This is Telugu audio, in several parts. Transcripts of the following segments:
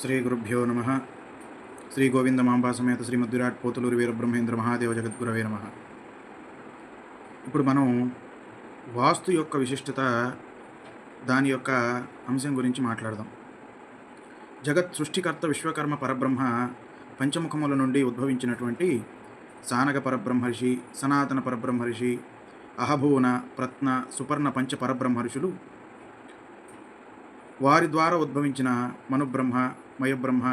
శ్రీ గురుభ్యో నమ. శ్రీ గోవింద మాంబా సమేత శ్రీమద్ పోతులూరు వీరబ్రహ్మేంద్ర మహాదేవ జగద్గురవే నమ. ఇప్పుడు మనం వాస్తు యొక్క విశిష్టత దాని యొక్క అంశం గురించి మాట్లాడదాం. జగత్ సృష్టికర్త విశ్వకర్మ పరబ్రహ్మ పంచముఖముల నుండి ఉద్భవించినటువంటి సానగ పరబ్రహ్మర్షి సనాతన పరబ్రహ్మర్షి అహభూన ప్రత్న సుపర్ణ పంచ పరబ్రహ్మర్షులు వారి ద్వారా ఉద్భవించిన మనుబ్రహ్మ మయబ్రహ్మ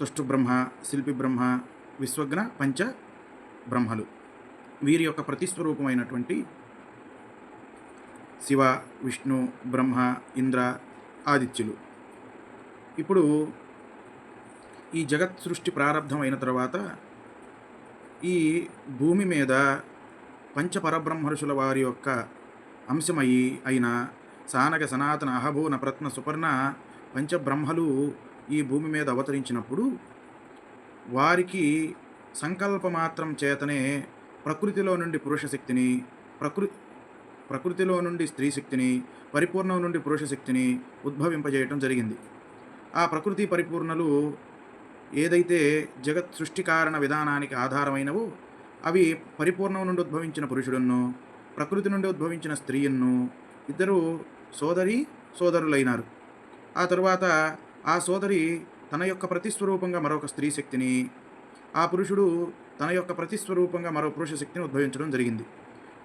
తుష్టుబ్రహ్మ శిల్పి బ్రహ్మ విశ్వజ్ఞ పంచ బ్రహ్మలు. వీరి యొక్క ప్రతిస్వరూపమైనటువంటి శివ విష్ణు బ్రహ్మ ఇంద్ర ఆదిత్యులు. ఇప్పుడు ఈ జగత్ సృష్టి ప్రారంభమైన తర్వాత ఈ భూమి మీద పంచపరబ్రహ్మర్షుల వారి యొక్క అంశమయి అయిన సానగ సనాతన అహభూన ప్రత్న సుపర్ణ పంచబ్రహ్మలు ఈ భూమి మీద అవతరించినప్పుడు వారికి సంకల్పమాత్రం చేతనే ప్రకృతిలో నుండి పురుష శక్తిని ప్రకృ ప్రకృతిలో నుండి స్త్రీ శక్తిని పరిపూర్ణం నుండి పురుష శక్తిని ఉద్భవింపజేయటం జరిగింది. ఆ ప్రకృతి పరిపూర్ణలు ఏదైతే జగత్ సృష్టి కారణ విధానానికి ఆధారమైనవో అవి పరిపూర్ణం నుండి ఉద్భవించిన పురుషుడును ప్రకృతి నుండి ఉద్భవించిన స్త్రీయన్ను ఇద్దరు సోదరి సోదరులైనారు. ఆ తరువాత ఆ సోదరి తన యొక్క ప్రతిస్వరూపంగా మరొక స్త్రీ శక్తిని ఆ పురుషుడు తన యొక్క ప్రతిస్వరూపంగా మరో పురుష శక్తిని ఉద్భవించడం జరిగింది.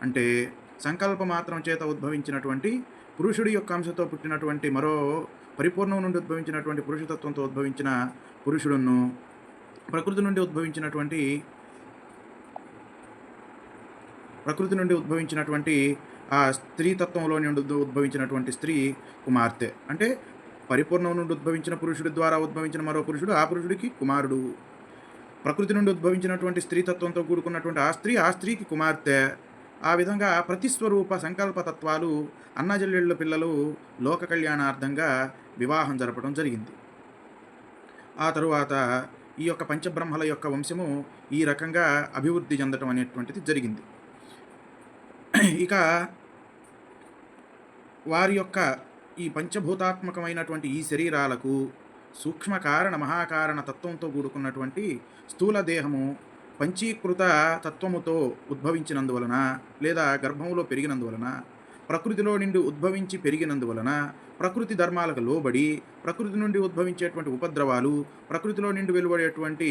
అంటే సంకల్ప మాత్రం చేత ఉద్భవించినటువంటి పురుషుడి యొక్క అంశతో పుట్టినటువంటి మరో పరిపూర్ణం నుండి ఉద్భవించినటువంటి పురుషతత్వంతో ఉద్భవించిన పురుషుడును ప్రకృతి నుండి ఉద్భవించినటువంటి ప్రకృతి నుండి ఉద్భవించినటువంటి ఆ స్త్రీతత్వంలో నుండి ఉద్భవించినటువంటి స్త్రీ కుమార్తె. అంటే పరిపూర్ణం నుండి ఉద్భవించిన పురుషుడి ద్వారా ఉద్భవించిన మరో పురుషుడు ఆ పురుషుడికి కుమారుడు. ప్రకృతి నుండి ఉద్భవించినటువంటి స్త్రీతత్వంతో కూడుకున్నటువంటి ఆ స్త్రీ ఆ స్త్రీకి కుమార్తె. ఆ విధంగా ప్రతిస్వరూప సంకల్ప తత్వాలు అన్నజల్లెళ్ళ పిల్లలు లోక కళ్యాణార్థంగా వివాహం జరపడం జరిగింది. ఆ తరువాత ఈ యొక్క పంచబ్రహ్మల యొక్క వంశము ఈ రకంగా అభివృద్ధి చెందటం అనేటువంటిది జరిగింది. ఇక వారి యొక్క ఈ పంచభూతాత్మకమైనటువంటి ఈ శరీరాలకు సూక్ష్మ కారణ మహాకారణ తత్వంతో కూడుకున్నటువంటి స్థూల దేహము పంచీకృత తత్వముతో ఉద్భవించినందువలన లేదా గర్భములో పెరిగినందువలన ప్రకృతిలో నుండి ఉద్భవించి పెరిగినందువలన ప్రకృతి ధర్మాలకు లోబడి ప్రకృతి నుండి ఉద్భవించేటువంటి ఉపద్రవాలు ప్రకృతిలో నుండి వెలువడేటువంటి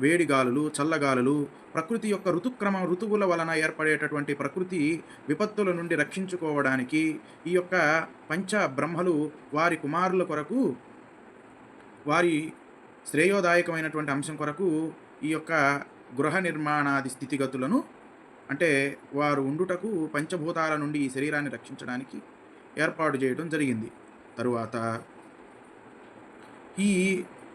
వేడిగాలులు చల్లగాలులు ప్రకృతి యొక్క ఋతుక్రమ ఋతువుల వలన ఏర్పడేటటువంటి ప్రకృతి విపత్తుల నుండి రక్షించుకోవడానికి ఈ యొక్క పంచ బ్రహ్మలు వారి కుమారుల కొరకు వారి శ్రేయోదాయకమైనటువంటి అంశం కొరకు ఈ యొక్క గృహ నిర్మాణాది స్థితిగతులను అంటే వారు ఉండుటకు పంచభూతాల నుండి ఈ శరీరాన్ని రక్షించడానికి ఏర్పాటు చేయడం జరిగింది. తరువాత ఈ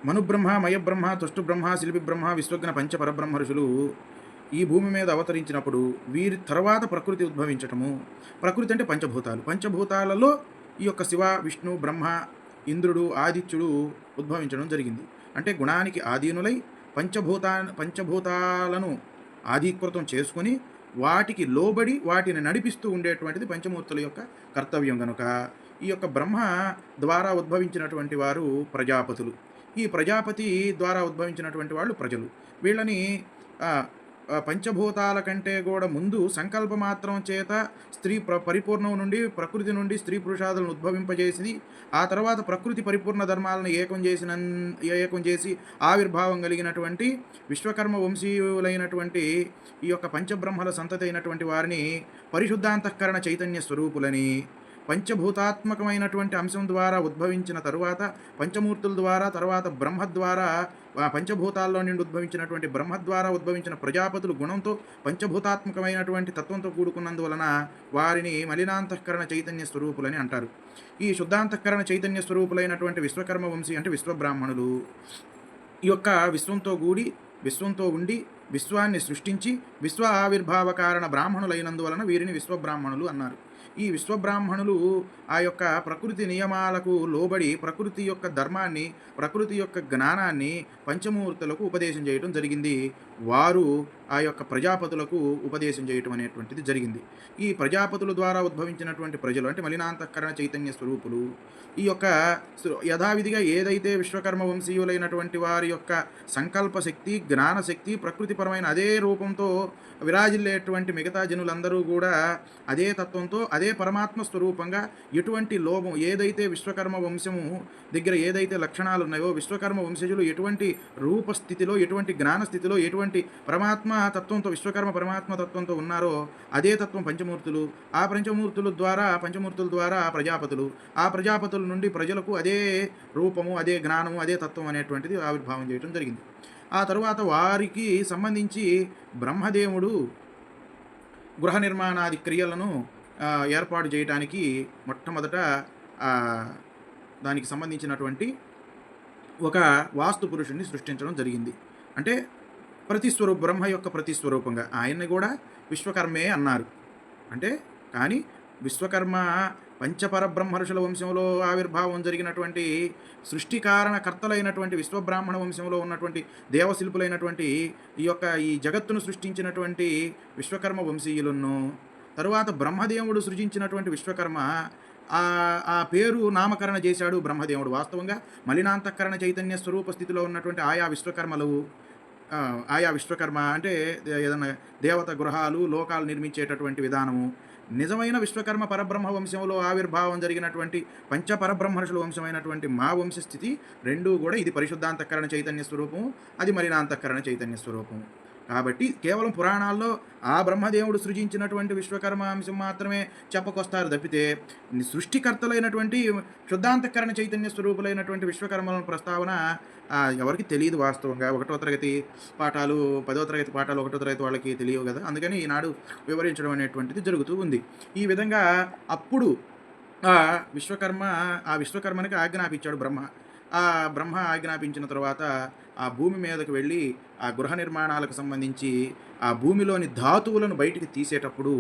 మనుబ్రహ్మ మయబ్రహ్మ తుష్టుబ్రహ్మ శిల్పి బ్రహ్మ విశ్వజ్ఞ పంచ పరబ్రహ్మ ఋషులు ఈ భూమి మీద అవతరించినప్పుడు వీరి తర్వాత ప్రకృతి ఉద్భవించటము. ప్రకృతి అంటే పంచభూతాలు. పంచభూతాలలో ఈ యొక్క శివ విష్ణు బ్రహ్మ ఇంద్రుడు ఆదిత్యుడు ఉద్భవించడం జరిగింది. అంటే గుణానికి ఆధీనులై పంచభూతా పంచభూతాలను ఆధీకృతం చేసుకొని వాటికి లోబడి వాటిని నడిపిస్తూ ఉండేటువంటిది పంచమూర్తుల యొక్క కర్తవ్యం కనుక ఈ యొక్క బ్రహ్మ ద్వారా ఉద్భవించినటువంటి వారు ప్రజాపతులు. ఈ ప్రజాపతి ద్వారా ఉద్భవించినటువంటి వాళ్ళు ప్రజలు. వీళ్ళని పంచభూతాల కంటే కూడా ముందు సంకల్ప మాత్రం చేత స్త్రీ ప్ర పరిపూర్ణం నుండి ప్రకృతి నుండి స్త్రీ పురుషాదులను ఉద్భవింపజేసి ఆ తర్వాత ప్రకృతి పరిపూర్ణ ధర్మాలను ఏకం చేసిన ఏకం చేసి ఆవిర్భావం కలిగినటువంటి విశ్వకర్మ వంశీయులైనటువంటి ఈ యొక్క పంచబ్రహ్మల సంతతి అయినటువంటి వారిని పరిశుద్ధాంతఃకరణ చైతన్య స్వరూపులని పంచభూతాత్మకమైనటువంటి అంశం ద్వారా ఉద్భవించిన తరువాత పంచమూర్తుల ద్వారా తర్వాత బ్రహ్మ ద్వారా పంచభూతాల్లో నుండి ఉద్భవించినటువంటి బ్రహ్మ ద్వారా ఉద్భవించిన ప్రజాపతులు గుణంతో పంచభూతాత్మకమైనటువంటి తత్వంతో కూడుకున్నందువలన వారిని మలినాంతఃకరణ చైతన్య స్వరూపులని అంటారు. ఈ శుద్ధాంతఃకరణ చైతన్య స్వరూపులైనటువంటి విశ్వకర్మ వంశీ అంటే విశ్వబ్రాహ్మణులు. ఈ యొక్క విశ్వంతో కూడి విశ్వంతో ఉండి విశ్వాన్ని సృష్టించి విశ్వ ఆవిర్భావ కారణ బ్రాహ్మణులైనందువలన వీరిని విశ్వబ్రాహ్మణులు అన్నారు. ఈ విశ్వబ్రాహ్మణులు ఆ యొక్క ప్రకృతి నియమాలకు లోబడి ప్రకృతి యొక్క ధర్మాన్ని ప్రకృతి యొక్క జ్ఞానాన్ని పంచమూర్తులకు ఉపదేశం చేయటం జరిగింది. వారు ఆ యొక్క ప్రజాపతులకు ఉపదేశం చేయటం అనేటువంటిది జరిగింది. ఈ ప్రజాపతుల ద్వారా ఉద్భవించినటువంటి ప్రజలు అంటే మలినాంతఃకరణ చైతన్య స్వరూపులు ఈ యొక్క యథావిధిగా ఏదైతే విశ్వకర్మ వంశీయులైనటువంటి వారి యొక్క సంకల్ప శక్తి జ్ఞానశక్తి ప్రకృతిపరమైన అదే రూపంతో విరాజిల్లేటువంటి మిగతా జనులందరూ కూడా అదే తత్వంతో అదే పరమాత్మ స్వరూపంగా ఎటువంటి లోపం ఏదైతే విశ్వకర్మ వంశము దగ్గర ఏదైతే లక్షణాలు ఉన్నాయో విశ్వకర్మ వంశజులు ఎటువంటి రూపస్థితిలో ఎటువంటి జ్ఞాన స్థితిలో ఎటువంటి పరమాత్మ తత్వంతో విశ్వకర్మ పరమాత్మ తత్వంతో ఉన్నారో అదే తత్వం పంచమూర్తులు. ఆ పంచమూర్తుల ద్వారా పంచమూర్తుల ద్వారా ప్రజాపతులు. ఆ ప్రజాపతుల నుండి ప్రజలకు అదే రూపము అదే జ్ఞానము అదే తత్వం అనేటువంటిది ఆవిర్భావం చేయడం జరిగింది. ఆ తరువాత వారికి సంబంధించి బ్రహ్మదేవుడు గృహ నిర్మాణాది క్రియలను ఏర్పాటు చేయడానికి మొట్టమొదట దానికి సంబంధించినటువంటి ఒక వాస్తు పురుషుణ్ణి సృష్టించడం జరిగింది. అంటే ప్రతిస్వరూప బ్రహ్మ యొక్క ప్రతిస్వరూపంగా ఆయన్ని కూడా విశ్వకర్మే అన్నారు. అంటే కానీ విశ్వకర్మ పంచపర బ్రహ్మర్షుల వంశంలో ఆవిర్భావం జరిగినటువంటి సృష్టి కారణకర్తలైనటువంటి విశ్వబ్రాహ్మణ వంశంలో ఉన్నటువంటి దేవశిల్పులైనటువంటి ఈ యొక్క ఈ జగత్తును సృష్టించినటువంటి విశ్వకర్మ వంశీయులను తరువాత బ్రహ్మదేవుడు సృజించినటువంటి విశ్వకర్మ ఆ ఆ పేరు నామకరణ చేశాడు బ్రహ్మదేవుడు. వాస్తవంగా మలినాంతఃకరణ చైతన్య స్వరూప స్థితిలో ఉన్నటువంటి ఆయా విశ్వకర్మలు ఆయా విశ్వకర్మ అంటే ఏదైనా దేవత గృహాలు లోకాలు నిర్మించేటటువంటి విధానము. నిజమైన విశ్వకర్మ పరబ్రహ్మ వంశంలో ఆవిర్భావం జరిగినటువంటి పంచ పరబ్రహ్మర్షుల వంశమైనటువంటి మా వంశస్థితి రెండూ కూడా ఇది పరిశుద్ధాంతఃకరణ చైతన్య స్వరూపం అది మలినాంతఃకరణ చైతన్య స్వరూపం కాబట్టి కేవలం పురాణాల్లో ఆ బ్రహ్మదేవుడు సృజించినటువంటి విశ్వకర్మ అంశం మాత్రమే చెప్పకొస్తారు తప్పితే సృష్టికర్తలైనటువంటి శుద్ధాంతకరణ చైతన్య స్వరూపులైనటువంటి విశ్వకర్మల ప్రస్తావన ఎవరికి తెలియదు వాస్తవంగా. ఒకటో తరగతి పాఠాలు పదో తరగతి పాఠాలు ఒకటో తరగతి వాళ్ళకి తెలియవు కదా. అందుకని ఈనాడు వివరించడం అనేటువంటిది జరుగుతూ ఉంది. ఈ విధంగా అప్పుడు ఆ విశ్వకర్మ ఆ విశ్వకర్మనికి ఆజ్ఞాపించాడు బ్రహ్మ. ఆ బ్రహ్మ ఆజ్ఞాపించిన తర్వాత ఆ భూమి మీదకు వెళ్ళి ఆ గృహ నిర్మాణాలకు సంబంధించి ఆ భూమిలోని ధాతువులను బయటికి తీసేటప్పుడు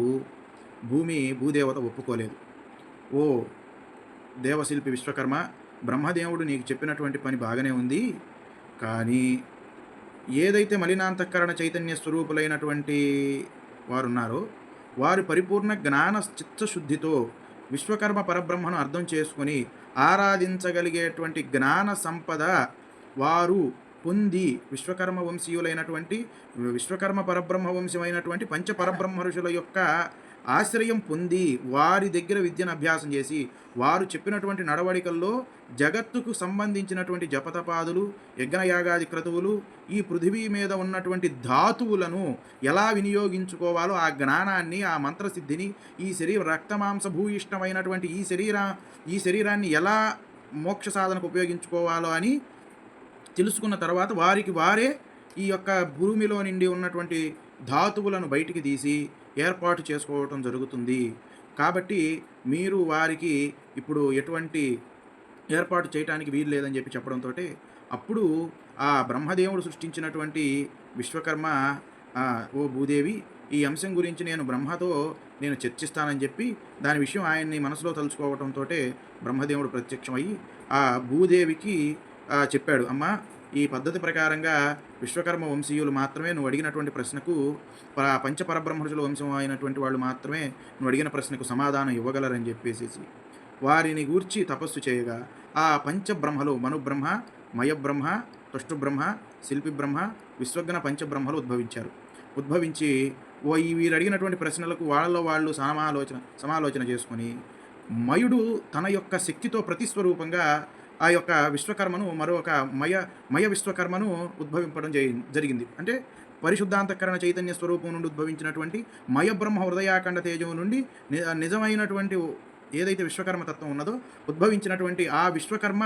భూమి భూదేవత ఒప్పుకోలేదు. ఓ దేవశిల్పి విశ్వకర్మ బ్రహ్మదేవుడు నీకు చెప్పినటువంటి పని బాగానే ఉంది. కానీ ఏదైతే మలినాంతఃకరణ చైతన్య స్వరూపులైనటువంటి వారు ఉన్నారో పరిపూర్ణ జ్ఞాన చిత్తశుద్ధితో విశ్వకర్మ పరబ్రహ్మను అర్థం చేసుకొని ఆరాధించగలిగేటువంటి జ్ఞాన సంపద వారు పొంది విశ్వకర్మ వంశీయులైనటువంటి విశ్వకర్మ పరబ్రహ్మ వంశమైనటువంటి పంచ పరబ్రహ్మ ఋషుల యొక్క ఆశ్రయం పొంది వారి దగ్గర విద్యను అభ్యాసం చేసి వారు చెప్పినటువంటి నడవడికల్లో జగత్తుకు సంబంధించినటువంటి జపతపాదులు యజ్ఞయాగాది క్రతువులు ఈ పృథివీ మీద ఉన్నటువంటి ధాతువులను ఎలా వినియోగించుకోవాలో ఆ జ్ఞానాన్ని ఆ మంత్రసిద్ధిని ఈ శరీర రక్తమాంస భూయిష్టమైనటువంటి ఈ శరీర ఈ శరీరాన్ని ఎలా మోక్ష సాధనకు ఉపయోగించుకోవాలో అని తెలుసుకున్న తర్వాత వారికి వారే ఈ యొక్క భూమిలో నిండి ఉన్నటువంటి ధాతువులను బయటికి తీసి ఏర్పాటు చేసుకోవటం జరుగుతుంది. కాబట్టి మీరు వారికి ఇప్పుడు ఎటువంటి ఏర్పాటు చేయడానికి వీలు లేదని చెప్పి చెప్పడంతో అప్పుడు ఆ బ్రహ్మదేవుడు సృష్టించినటువంటి విశ్వకర్మ ఓ భూదేవి ఈ అంశం గురించి నేను బ్రహ్మతో నేను చర్చిస్తానని చెప్పి దాని విషయం ఆయన్ని మనసులో తలుచుకోవడంతో బ్రహ్మదేవుడు ప్రత్యక్షమయ్యి ఆ భూదేవికి చెప్పాడు అమ్మా ఈ పద్ధతి ప్రకారంగా విశ్వకర్మ వంశీయులు మాత్రమే నువ్వు అడిగినటువంటి ప్రశ్నకు ప- పంచపరబ్రహ్మణుల వంశం అయినటువంటి వాళ్ళు మాత్రమే నువ్వు అడిగిన ప్రశ్నకు సమాధానం ఇవ్వగలరని చెప్పేసి వారిని గూర్చి తపస్సు చేయగా ఆ పంచబ్రహ్మలు మనుబ్రహ్మ మయబ్రహ్మ తుష్టుబ్రహ్మ శిల్పి బ్రహ్మ విశ్వజ్ఞ పంచబ్రహ్మలు ఉద్భవించారు. ఉద్భవించి ఓ వీరు అడిగినటువంటి ప్రశ్నలకు వాళ్ళలో వాళ్ళు సమాలోచన సమాలోచన చేసుకొని మయుడు తన యొక్క శక్తితో ప్రతిస్వరూపంగా ఆ యొక్క విశ్వకర్మను మరొక మయ మయ విశ్వకర్మను ఉద్భవింపడం జరిగింది. అంటే పరిశుద్ధాంతకరణ చైతన్య స్వరూపం నుండి ఉద్భవించినటువంటి మయ బ్రహ్మ హృదయాఖండ తేజం నుండి నిజమైనటువంటి ఏదైతే విశ్వకర్మ తత్వం ఉన్నదో ఉద్భవించినటువంటి ఆ విశ్వకర్మ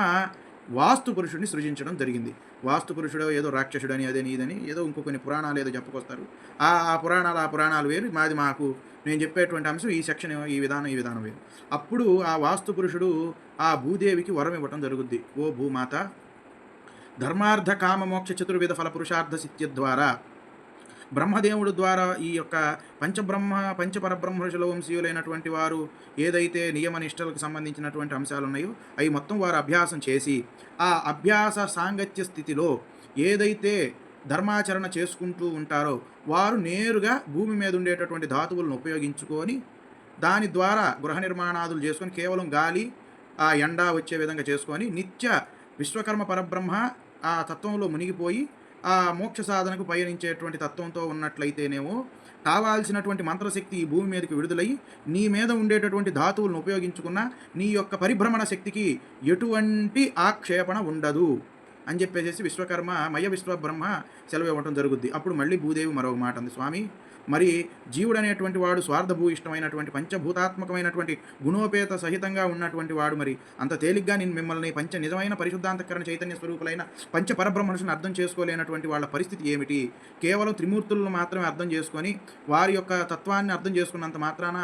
వాస్తు పురుషుడిని సృజించడం జరిగింది. వాస్తు పురుషుడు ఏదో రాక్షసుడని అదని ఇదని ఏదో ఇంకో కొన్ని పురాణాలు ఏదో చెప్పుకొస్తారు. ఆ ఆ పురాణాలు ఆ పురాణాలు వేరు. మాది మాకు నేను చెప్పేటువంటి అంశం ఈ సెక్షన్ ఈ విధానం ఈ విధానం వేరు. అప్పుడు ఆ వాస్తు పురుషుడు ఆ భూదేవికి వరం ఇవ్వటం జరుగుద్ది. ఓ భూమాత ధర్మార్థ కామ మోక్ష చతుర్విధ ఫల పురుషార్థ సిద్ధ్య ద్వారా బ్రహ్మదేవుడు ద్వారా ఈ యొక్క పంచబ్రహ్మ పంచపరబ్రహ్మషుల వంశీయులైనటువంటి వారు ఏదైతే నియమ నిష్టలకు సంబంధించినటువంటి అంశాలు ఉన్నాయో అవి మొత్తం వారు అభ్యాసం చేసి ఆ అభ్యాస సాంగత్య స్థితిలో ఏదైతే ధర్మాచరణ చేసుకుంటూ ఉంటారో వారు నేరుగా భూమి మీద ఉండేటటువంటి ధాతువులను ఉపయోగించుకొని దాని ద్వారా గృహ నిర్మాణాదులు చేసుకొని కేవలం గాలి ఆ ఎండ వచ్చే విధంగా చేసుకొని నిత్య విశ్వకర్మ పరబ్రహ్మ ఆ తత్వంలో మునిగిపోయి ఆ మోక్ష సాధనకు పయనించేటువంటి తత్వంతో ఉన్నట్లయితేనేమో కావాల్సినటువంటి మంత్రశక్తి ఈ భూమి మీదకి విడుదలై నీ మీద ఉండేటటువంటి ధాతువులను ఉపయోగించుకున్న నీ యొక్క పరిభ్రమణ శక్తికి ఎటువంటి ఆక్షేపణ ఉండదు. అని చెప్పేసి విశ్వకర్మ మయ విశ్వబ్రహ్మ సెలవు ఇవ్వటం జరుగుద్ది. అప్పుడు మళ్ళీ భూదేవి మరొక మాట ఉంది స్వామి మరి జీవుడు అనేటువంటి వాడు స్వార్థభూయిష్టమైనటువంటి పంచభూతాత్మకమైనటువంటి గుణోపేత సహితంగా ఉన్నటువంటి వాడు మరి. అంత తేలిగ్గా నేను మిమ్మల్ని పంచ నిజమైన పరిశుద్ధాంతకరణ చైతన్య స్వరూపులైన పంచ పరబ్రహ్మనుషుని అర్థం చేసుకోలేనటువంటి వాళ్ళ పరిస్థితి ఏమిటి? కేవలం త్రిమూర్తులను మాత్రమే అర్థం చేసుకొని వారి యొక్క తత్వాన్ని అర్థం చేసుకున్నంత మాత్రాన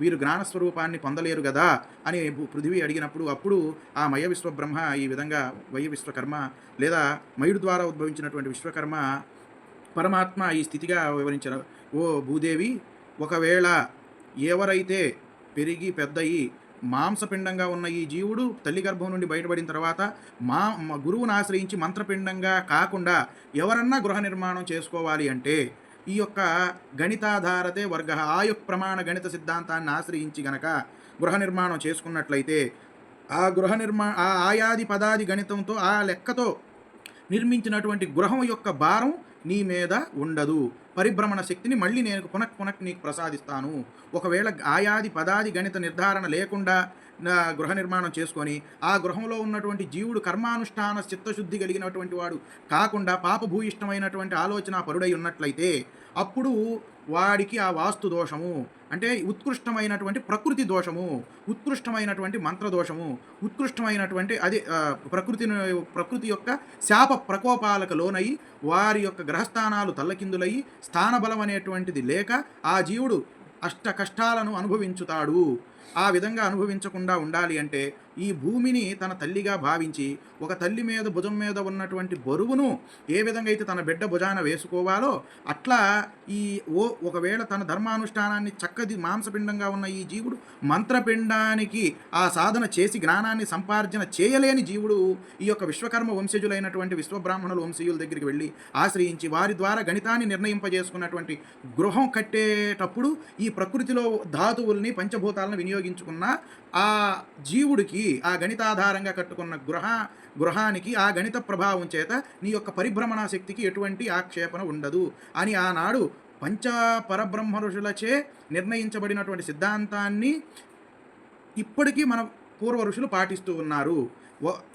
వీరు జ్ఞాన స్వరూపాన్ని పొందలేరు కదా అని పృథివీ అడిగినప్పుడు అప్పుడు ఆ మయ విశ్వబ్రహ్మ ఈ విధంగా వయ విశ్వకర్మ లేదా మయుడు ద్వారా ఉద్భవించినటువంటి విశ్వకర్మ పరమాత్మ ఈ స్థితిగా వివరించారు ఓ భూదేవి ఒకవేళ ఎవరైతే పెరిగి పెద్దయి మాంసపిండంగా ఉన్న ఈ జీవుడు తల్లి గర్భం నుండి బయటపడిన తర్వాత మా గురువును ఆశ్రయించి మంత్రపిండంగా కాకుండా ఎవరన్నా గృహ నిర్మాణం చేసుకోవాలి అంటే ఈ యొక్క గణితాధారతే వర్గ ఆయు ప్రమాణ గణిత సిద్ధాంతాన్ని ఆశ్రయించి గనక గృహ నిర్మాణం చేసుకున్నట్లయితే ఆ గృహ నిర్మా ఆ ఆయాది పదాది గణితంతో ఆ లెక్కతో నిర్మించినటువంటి గృహం యొక్క భారం నీ మీద ఉండదు. పరిభ్రమణ శక్తిని మళ్ళీ నేను పునః పునః నీకు ప్రసాదిస్తాను. ఒకవేళ ఆయాది పదాది గణిత నిర్ధారణ లేకుండా గృహ నిర్మాణం చేసుకొని ఆ గృహంలో ఉన్నటువంటి జీవుడు కర్మానుష్ఠాన చిత్తశుద్ధి కలిగినటువంటి వాడు కాకుండా పాపభూయిష్టమైనటువంటి ఆలోచన పరుడై ఉన్నట్లయితే అప్పుడు వాడికి ఆ వాస్తు దోషము. అంటే ఉత్కృష్టమైనటువంటి ప్రకృతి దోషము ఉత్కృష్టమైనటువంటి మంత్ర దోషము ఉత్కృష్టమైనటువంటి అది ప్రకృతి ప్రకృతిని ప్రకృతి యొక్క శాప ప్రకోపాలకు లోనై వారి యొక్క గ్రహస్థానాలు తల్లకిందులయ్యి స్థానబలం అనేటువంటిది లేక ఆ జీవుడు అష్ట కష్టాలను అనుభవించుతాడు. ఆ విధంగా అనుభవించకుండా ఉండాలి అంటే ఈ భూమిని తన తల్లిగా భావించి ఒక తల్లి మీద భుజం మీద ఉన్నటువంటి బరువును ఏ విధంగా అయితే తన బిడ్డ భుజాన వేసుకోవాలో అట్లా ఈ ఓ ఒకవేళ తన ధర్మానుష్ఠానాన్ని చక్కది మాంసపిండంగా ఉన్న ఈ జీవుడు మంత్రపిండానికి ఆ సాధన చేసి జ్ఞానాన్ని సంపార్జన చేయలేని జీవుడు ఈ యొక్క విశ్వకర్మ వంశజులైనటువంటి విశ్వబ్రాహ్మణుల వంశీయుల దగ్గరికి వెళ్ళి ఆశ్రయించి వారి ద్వారా గణితాన్ని నిర్ణయింపజేసుకున్నటువంటి గృహం కట్టేటప్పుడు ఈ ప్రకృతిలో ధాతువుల్ని పంచభూతాలను వినియోగించుకున్న ఆ జీవుడికి ఆ గణితాధారంగా కట్టుకున్న గృహ గృహానికి ఆ గణిత ప్రభావం చేత నీ యొక్క పరిభ్రమణ శక్తికి ఎటువంటి ఆక్షేపణ ఉండదు అని ఆనాడు పంచ పరబ్రహ్మ ఋషులచే నిర్ణయించబడినటువంటి సిద్ధాంతాన్ని ఇప్పటికీ మన పూర్వ ఋషులు పాటిస్తూ ఉన్నారు.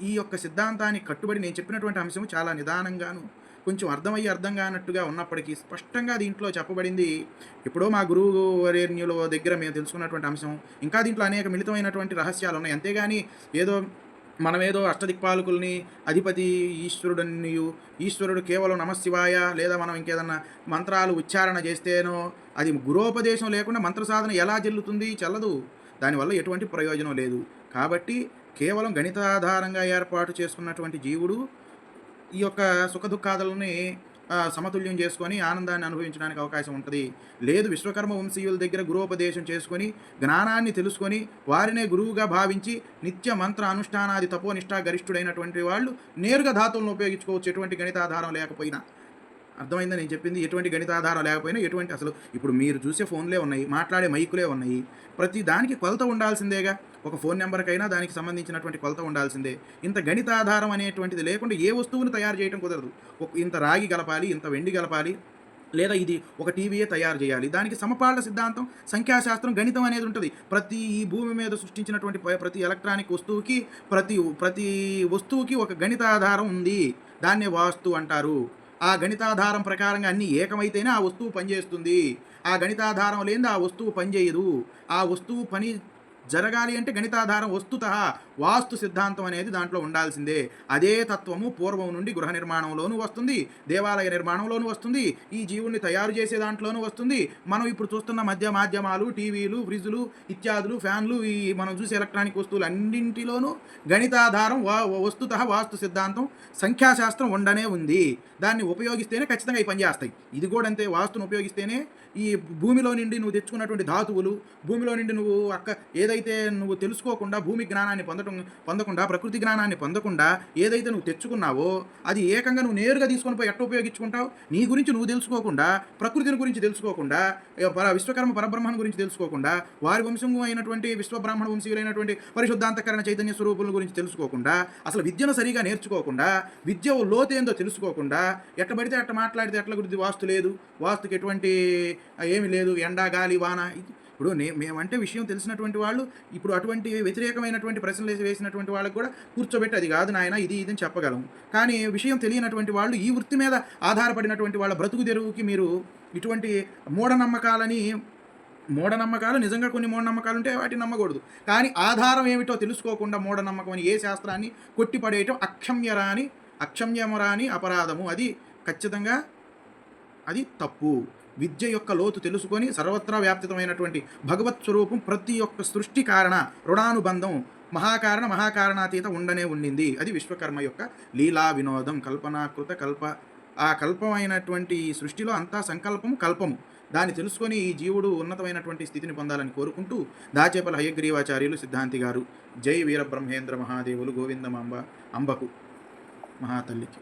ఈ యొక్క సిద్ధాంతాన్ని కట్టుబడి నేను చెప్పినటువంటి అంశం చాలా నిదానంగాను. కొంచెం అర్థమయ్యి అర్థం కానట్టుగా ఉన్నప్పటికీ స్పష్టంగా దీంట్లో చెప్పబడింది. ఎప్పుడో మా గురువు వర్యన్యుల దగ్గర మేము తెలుసుకున్నటువంటి అంశం. ఇంకా దీంట్లో అనేక మిళితమైనటువంటి రహస్యాలు ఉన్నాయి. అంతేగాని ఏదో మనమేదో అష్టదిక్పాలకుల్ని అధిపతి ఈశ్వరుడనియు ఈశ్వరుడు కేవలం నమశివాయ లేదా మనం ఇంకేదన్నా మంత్రాలు ఉచ్చారణ చేస్తేనో అది గురోపదేశం లేకుండా మంత్ర సాధన ఎలా చెల్లుతుంది? చల్లదు. దానివల్ల ఎటువంటి ప్రయోజనం లేదు. కాబట్టి కేవలం గణితాధారంగా ఏర్పాటు చేసుకున్నటువంటి జీవుడు ఈ యొక్క సుఖ దుఃఖాదులని సమతుల్యం చేసుకొని ఆనందాన్ని అనుభవించడానికి అవకాశం ఉంటుంది. లేదు విశ్వకర్మ వంశీయుల దగ్గర గురోపదేశం చేసుకొని జ్ఞానాన్ని తెలుసుకొని వారినే గురువుగా భావించి నిత్య మంత్ర అనుష్ఠానాది తపోనిష్టా గరిష్ఠుడైనటువంటి వాళ్ళు నేరుగా ధాతువులను ఉపయోగించుకోవచ్చు. ఎటువంటి గణితాధారం లేకపోయినా. అర్థమైందని నేను చెప్పింది. ఎటువంటి గణితాధారం లేకపోయినా ఎటువంటి అసలు ఇప్పుడు మీరు చూసే ఫోన్లే ఉన్నాయి మాట్లాడే మైకులే ఉన్నాయి. ప్రతి దానికి కొలత ఉండాల్సిందేగా? ఒక ఫోన్ నెంబర్కైనా దానికి సంబంధించినటువంటి కొలత ఉండాల్సిందే. ఇంత గణితాధారం అనేటువంటిది లేకుండా ఏ వస్తువుని తయారు చేయడం కుదరదు. ఇంత రాగి కలపాలి ఇంత వెండి కలపాలి లేదా ఇది ఒక టీవీయే తయారు చేయాలి. దానికి సమపాళ్ళ సిద్ధాంతం సంఖ్యాశాస్త్రం గణితం అనేది ఉంటుంది. ప్రతి ఈ భూమి మీద సృష్టించినటువంటి ప్రతి ఎలక్ట్రానిక్ వస్తువుకి ప్రతి ప్రతి వస్తువుకి ఒక గణితాధారం ఉంది. దాన్నే వాస్తు అంటారు. ఆ గణితాధారం ప్రకారంగా అన్ని ఏకమైతేనే ఆ వస్తువు పనిచేస్తుంది. ఆ గణితాధారం లేనిది ఆ వస్తువు పనిచేయదు. ఆ వస్తువు పని జరగాలి అంటే గణితాధారం వస్తుత. వాస్తు సిద్ధాంతం అనేది దాంట్లో ఉండాల్సిందే. అదే తత్వము పూర్వం నుండి గృహ నిర్మాణంలోనూ వస్తుంది దేవాలయ నిర్మాణంలోనూ వస్తుంది ఈ జీవుల్ని తయారు చేసే దాంట్లోనూ వస్తుంది. మనం ఇప్పుడు చూస్తున్న మధ్య మాధ్యమాలు టీవీలు ఫ్రిడ్జ్లు ఇత్యాదులు ఫ్యాన్లు ఈ మనం చూసే ఎలక్ట్రానిక్ వస్తువులు అన్నింటిలోనూ గణితాధారం వా వస్తుత వాస్తు సిద్ధాంతం సంఖ్యాశాస్త్రం ఉండనే ఉంది. దాన్ని ఉపయోగిస్తేనే ఖచ్చితంగా ఈ పనిచేస్తాయి. ఇది కూడా అంతే వాస్తును ఉపయోగిస్తేనే ఈ భూమిలో నుండి నువ్వు తెచ్చుకున్నటువంటి ధాతువులు భూమిలో నుండి నువ్వు అక్క ఏదైతే నువ్వు తెలుసుకోకుండా భూమి జ్ఞానాన్ని పొందడం పొందటం పొందకుండా ప్రకృతి జ్ఞానాన్ని పొందకుండా ఏదైతే నువ్వు తెచ్చుకున్నావో అది ఏకంగా నువ్వు నేరుగా తీసుకొని పోయి ఎట్ట ఉపయోగించుకుంటావు? నీ గురించి నువ్వు తెలుసుకోకుండా ప్రకృతిని గురించి తెలుసుకోకుండా విశ్వకర్మ పరబ్రహ్మను గురించి తెలుసుకోకుండా వారి వంశము అయినటువంటి విశ్వబ్రాహ్మణ వంశీయులైనటువంటి పరిశుద్ధాంతకరణ చైతన్య స్వరూపుల గురించి తెలుసుకోకుండా అసలు విద్యను సరిగా నేర్చుకోకుండా విద్య లోతేందో తెలుసుకోకుండా ఎట్ట పడితే అట్ట మాట్లాడితే ఎట్ల గురించి వాస్తు లేదు. వాస్తుకి ఎటువంటి ఏమి ఏమీ లేదు. ఎండ గాలి వాన ఇది ఇప్పుడు నే మేమంటే విషయం తెలిసినటువంటి వాళ్ళు ఇప్పుడు అటువంటి వ్యతిరేకమైనటువంటి ప్రశ్నలు వేసినటువంటి వాళ్ళకి కూడా కూర్చోబెట్టి అది కాదు నాయన ఇది ఇది అని చెప్పగలం. కానీ విషయం తెలియనటువంటి వాళ్ళు ఈ వృత్తి మీద ఆధారపడినటువంటి వాళ్ళ బ్రతుకు తెరువుకి మీరు ఇటువంటి మూఢనమ్మకాలని మూఢనమ్మకాలు నిజంగా కొన్ని మూఢనమ్మకాలు ఉంటే వాటిని నమ్మకూడదు. కానీ ఆధారం ఏమిటో తెలుసుకోకుండా మూఢనమ్మకం అని ఏ శాస్త్రాన్ని కొట్టిపడేయటం అక్షమ్యరాని అక్షమ్యమరాని అపరాధము. అది ఖచ్చితంగా అది తప్పు. విద్య యొక్క లోతు తెలుసుకొని సర్వత్రా వ్యాప్తితమైనటువంటి భగవత్ స్వరూపం ప్రతి ఒక్క సృష్టి కారణ రుణానుబంధం మహాకారణ మహాకారణాతీత ఉండనే ఉండింది. అది విశ్వకర్మ యొక్క లీలా వినోదం కల్పనాకృత కల్ప. ఆ కల్పమైనటువంటి ఈ సృష్టిలో అంతా సంకల్పం కల్పము. దాన్ని తెలుసుకొని ఈ జీవుడు ఉన్నతమైనటువంటి స్థితిని పొందాలని కోరుకుంటూ దాచేపల హయగ్రీవాచార్యులు సిద్ధాంతి గారు జై వీరబ్రహ్మేంద్ర మహాదేవులు గోవిందమాంబ అంబకు మహాతల్లికి.